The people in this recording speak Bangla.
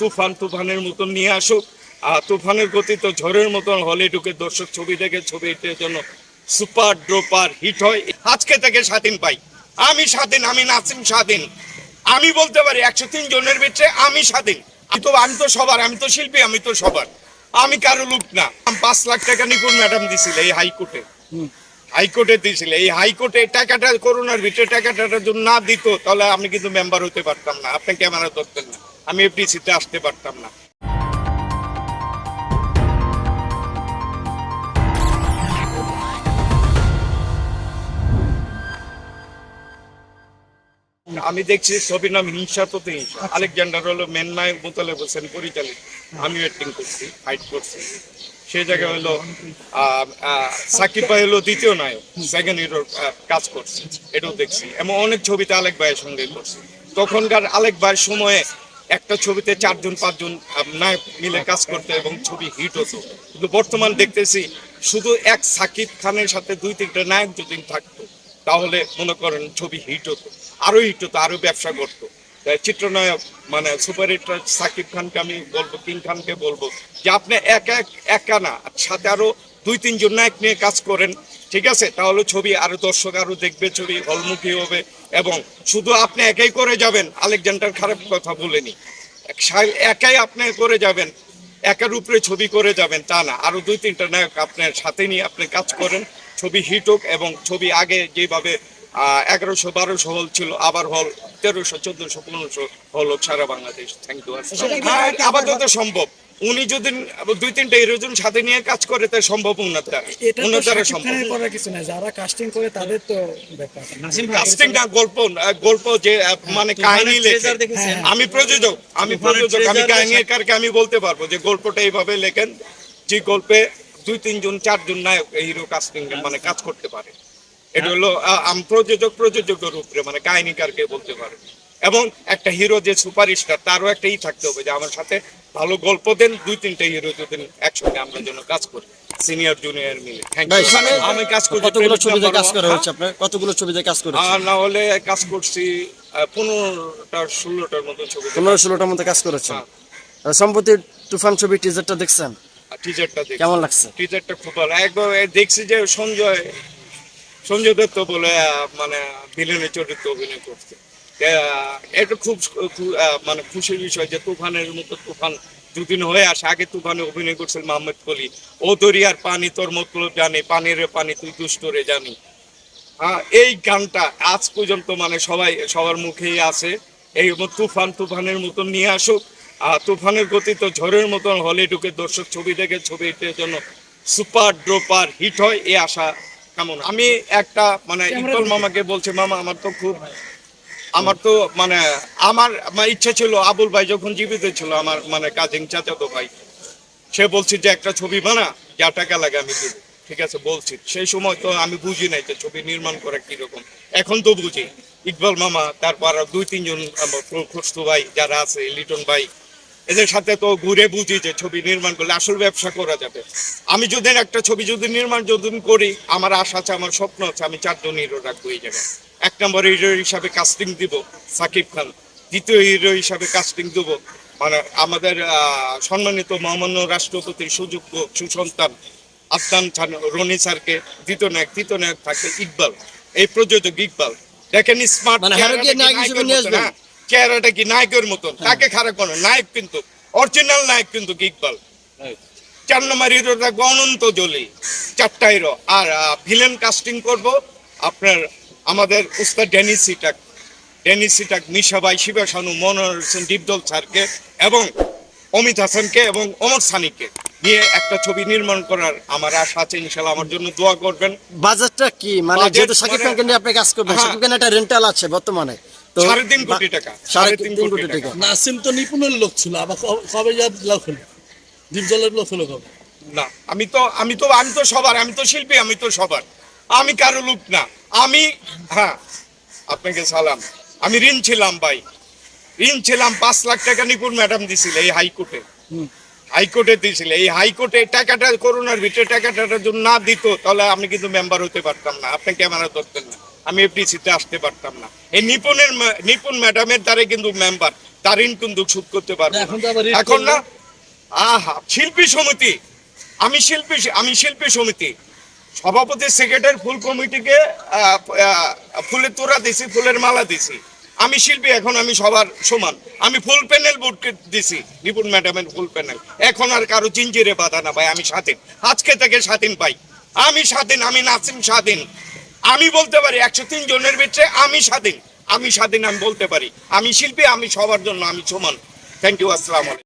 তুফান তুফানের মতন নিয়ে আসুক। আর তুফানের গতি তো ঝড়ের মতন হলে ঢুকে দর্শক ছবি দেখে ছবিটির জন্য সুপার ড্রোপার হিট হয়। আজকে থেকে স্বাধীন পাই। আমি স্বাধীন আমি নাসিম স্বাধীন। আমি বলতে পারি একশো তিন জনের ভিতরে আমি স্বাধীন। আমি তো আমি তো সবার আমি তো শিল্পী আমি তো সবার। আমি কারও লোক না। আমি পাঁচ লাখ টাকা নিপুণ ম্যাডাম দিছিল এই হাইকোর্টে। হাইকোর্টে দিয়েছিল এই হাইকোর্টে টাকাটা করোনার ভিতরে টাকাটা যদি না দিত তাহলে আমি কিন্তু মেম্বার হতে পারতাম না। আপনি ক্যামেরা ধরতেন না। আমি এফডিসিতে আসতে পারতাম না। আমি দেখছি ছবির নাম হিংসা তো হিংসা। আলেকজান্ডার হলো মেন নায়ক মোতালেব হোসেন পরিচালিত। আমি অ্যাক্টিং করছি ফাইট করছি। সেই জায়গায় হলো সাকিব ভাই হলো দ্বিতীয় নায়ক সেকেন্ড হিরোর কাজ করছে। এটাও দেখছি। এমন অনেক ছবিতে আলেক ভাইয়ের সঙ্গে করছি। তখনকার আলেক ভাইয়ের সময়ে একটা ছবিতে চারজন, পাঁচজন নায়ক মিলে কাজ করতে এবং ছবি হিট হতো। কিন্তু বর্তমান দেখতেছি শুধু এক সাকিব খানের সাথে দুই, তিনটা নায়ক যদি থাকতো, তাহলে মনে করেন ছবি হিট হতো, আরও হিট হতো আরও ব্যবসা করতো। চিত্রনায়ক মানে সুপার হিট সাকিব খানকে আমি বলব, কিং খানকে বলব, যে আপনি একা, এক- না সাথে আরও দুই তিনজন নায়ক নিয়ে কাজ করেন ঠিক আছে? তাহলে ছবি আরও দর্শক আরও দেখবে ছবি হলমুখী হবে এবং শুধু আপনি একাই করে যাবেন আলেকজান্ডার খারাপ কথা বলেনি। একাই আপনি করে যাবেন একার উপরে ছবি করে যাবেন তা না। আরও দুই তিনটা নায়ক আপনার সাথে নিয়ে আপনি কাজ করেন ছবি হিট হোক এবং ছবি আগে যেভাবে এগারোশো বারোশো হল ছিল আবার হল তেরোশো চোদ্দশো পনেরোশো হল হোক সারা বাংলাদেশ। থ্যাংক ইউ আপাতত সম্ভব। উনি যদি দুই তিনটা হিরোজন সাথে নিয়ে কাজ করে তাই সম্ভব উন্নত। এটা তো উন্নত সম্ভব। করার কিছু নাই। যারা কাস্টিং করে তাদের তো ব্যাপার। কাস্টিং না গল্প গল্প যে মানে কাহিনী লেখে। আমি প্রযোজক আমি প্রযোজক আমি কাহিনীকারকে আমি বলতে পারব যে গল্পটা এইভাবে লেখেন যে গল্পে দুই তিনজন চারজন নায়ক হিরো কাস্টিং মানে কাজ করতে পারে। এটা হলো প্রযোজক প্রযোজকের উপরে মানে কাহিনীকারকে বলতে পারে। এবং একটা হিরো যে সুপারস্টার তারও একটা ই থাকতে হবে যে আমার সাথে ভালো গল্প দেন দুই তিনটা হিরো যদি একসঙ্গে আমরা যেন কাজ করি সিনিয়র জুনিয়র মিলে। আমি কাজ করি কতগুলো ছবিতে কাজ করা হ্যাঁ? হচ্ছে আপনার? কতগুলো ছবিতে কাজ করেছেন আর না হলে কাজ করছি পনেরোটা ষোলোটার মতো ছবি পনেরো ষোলোটার মধ্যে কাজ করেছেন? হ্যাঁ। সম্প্রতি তুফান ছবি টিজারটা দেখছেন? টিজারটা দেখি কেমন লাগছে? টিজারটা খুব ভালো। একবার দেখছি যে সঞ্জয় সঞ্জয় দত্ত বলে মানে ভিলেনের চরিত্র অভিনয় করছে। এটা খুব মানে খুশির বিষয় যে তুফানের মতো তুফান দুদিন হয়ে আসে। আগে তুফানে অভিনয় করছিল মোহাম্মদ কলি। ও দরিয়ার পানি তোর মতলব জানি পানির পানি তুই দুষ্ট রে জানি। হ্যাঁ এই গানটা আজ পর্যন্ত মানে সবাই সবার মুখেই আছে। এই তুফান তুফানের মতন নিয়ে আসুক। আর তুফানের গতি তো ঝড়ের মতন হলে ঢুকে দর্শক ছবি দেখে ছবিটির জন্য সুপার ড্রোপার হিট হয় এ আশা কেমন। আমি একটা মানে ইকবাল মামাকে বলছি মামা আমার তো খুব আমার তো মানে আমার আমার ইচ্ছা ছিল, আবুল ভাই যখন জীবিত ছিল, আমার মানে কাজিং চাচাতো ভাই, সে বলছে যে, একটা ছবি বানা, যা টাকা লাগে আমি ঠিক আছে, বলছি। সেই সময় তো আমি বুঝি নাই যে ছবি নির্মাণ করা কীরকম। এখন তো বুঝি। ইকবাল মামা, তারপর দুই, তিনজন খুশতু ভাই যারা আছে, লিটন ভাই, এদের সাথে তো ঘুরে বুঝি যে ছবি নির্মাণ করলে আসল ব্যবসা করা যাবে। আমি যদি একটা ছবি যদি নির্মাণ যদি করি, আমার আশা আছে, আমার স্বপ্ন আছে, আমি চারজন হিরো রাখব এই জায়গায়। এক নম্বর হিরো হিসাবে কাস্টিং দিব সাকিব খান। দ্বিতীয় হিরো হিসাবে কাস্টিং দিব। মানে আমাদের আহ, সম্মানিত মহামান্য রাষ্ট্রপতির সুযোগ্য সুসন্তান আফগান খান রনি স্যারকে। দ্বিতীয় নায়ক তৃতীয় নায়ক থাকবে ইকবাল। এই প্রযোজক ইকবাল। দেখেন স্মার্ট মানে? চেহারাটা কি নায়কের মতন? তাকে খারাপ করে নায়ক কিন্তু অরিজিনাল নায়ক কিন্তু ইকবাল। চার নম্বর হিরো থাকবে অনন্ত জলি। চারটা হিরো আর ভিলেন কাস্টিং করব। আপনার আমাদের উস্তাদ ডেনিস সিটাক ডেনিস সিটাক মিশাবাই শিবা শানু মনোহর হোসেন ডিপদল স্যারকে এবং অমিত হাসানকে এবং অমর সানিকে নিয়ে একটা ছবি নির্মাণ করার আমার আশা আছে। ইনশাল্লাহ আমার জন্য দোয়া করবেন। বাজেটটা কি? মানে যেহেতু শাকিব মানে- খানকে নিয়ে আপনি কাজ করবেন হ্যাঁ। শাকিব খান একটা রেন্টাল আছে বর্তমানে। তো সাড়ে তিন কোটি টাকা সাড়ে তিন কোটি টাকা। নাসিম তো নিপুণের লোক ছিল আবার কবে যা হলো? ডিপজলের লোক হলো কবে? না আমি তো আমি তো আমি তো সবার আমি তো শিল্পী আমি তো সবার। আমি কারও লোক না। আমি হ্যাঁ আপনাকে সালাম। আমি ঋণ ছিলাম ভাই। ঋণ ছিলাম পাঁচ লাখ টাকা নিপুণ ম্যাডাম দিছিল এই হাইকোর্টে। হাইকোর্টে দিয়েছিল এই হাইকোর্টে টাকাটা করোনার ভিতরে টাকাটা যদি না দিত তাহলে আমি কিন্তু মেম্বার হতে পারতাম না। আপনি ক্যামেরা ধরতেন না। আমি এফডিসিতে আসতে পারতাম না। এই নিপুণের নিপুণ ম্যাডামের দ্বারা কিন্তু মেম্বার তার ঋণ কিন্তু শোধ করতে পারব। এখন না। আহা শিল্পী সমিতি। আমি শিল্পী আমি শিল্পী সমিতি। সভাপতি সেক্রেটারি ফুল কমিটিকে ফুলের তোড়া দিছি, ফুলের মালা দিছি। আমি শিল্পী, এখন আমি সবার সমান। আমি ফুল প্যানেল বোর্ডকে দিছি রিপুন ম্যাডামের ফুল প্যানেল এখন আর কারও চিঞ্জিরে বাধা না ভাই, আমি স্বাধীন। আজকে থেকে স্বাধীন পাই আমি স্বাধীন, আমি নাসিম স্বাধীন। আমি বলতে পারি, একশো তিন জনের ভিতরে আমি স্বাধীন। আমি স্বাধীন, আমি বলতে পারি। আমি শিল্পী, আমি সবার জন্য আমি সমান। থ্যাংক ইউ আসসালাম